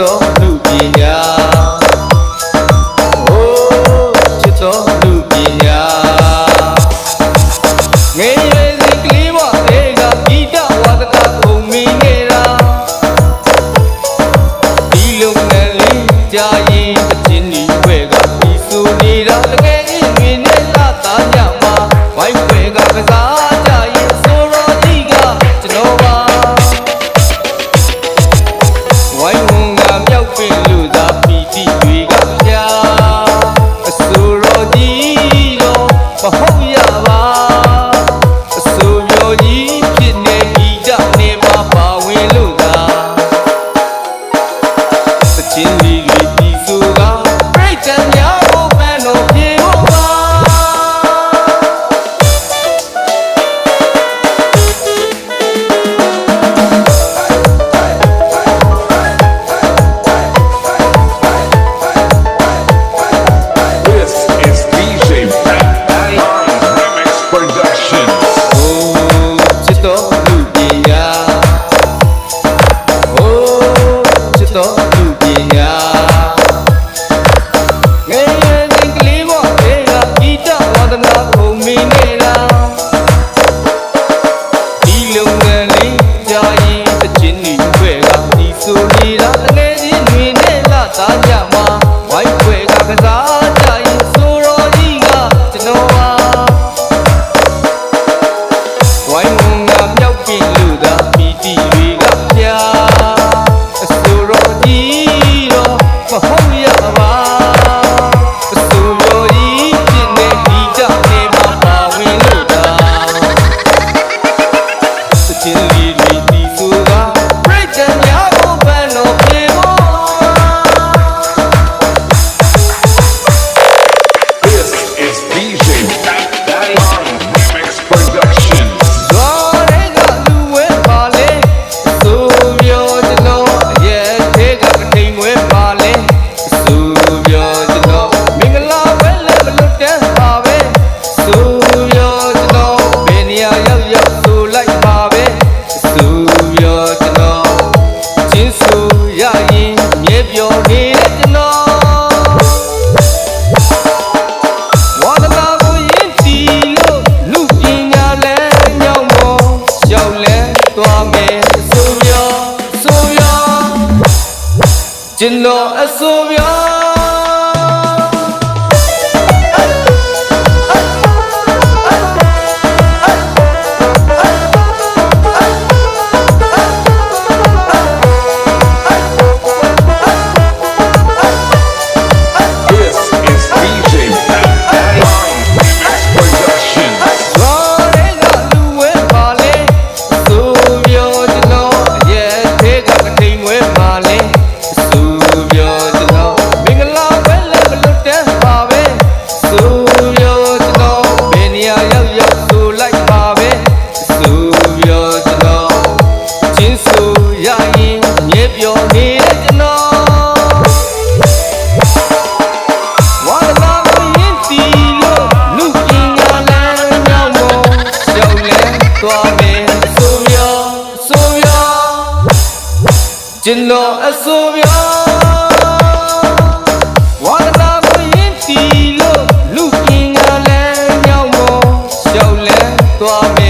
တော်လူပညာဟိုးချစ်တော်လူပညာငယ်ရယ်စီကလေးမသေးကဂီတဝါဒကခုံမီနေတာဒီလုံနယ်လေးကြာရင် ကျွန်တော်အဆိုပြော ဆိုရရင်မြဲပြောနေတဲ့ကျွန်တော်ဝါဒနာမယဉ်တီလို့လူကင်းကလမ်းမြောက်မောရှောင်းလဲသွားမယ်ဆိုပြောဆိုပြောကျွန်တော်အဆိုပြောဝါဒနာမယဉ်တီလို့လူကင်းကလမ်းမြောက်မောရှောင်းလဲသွားမယ်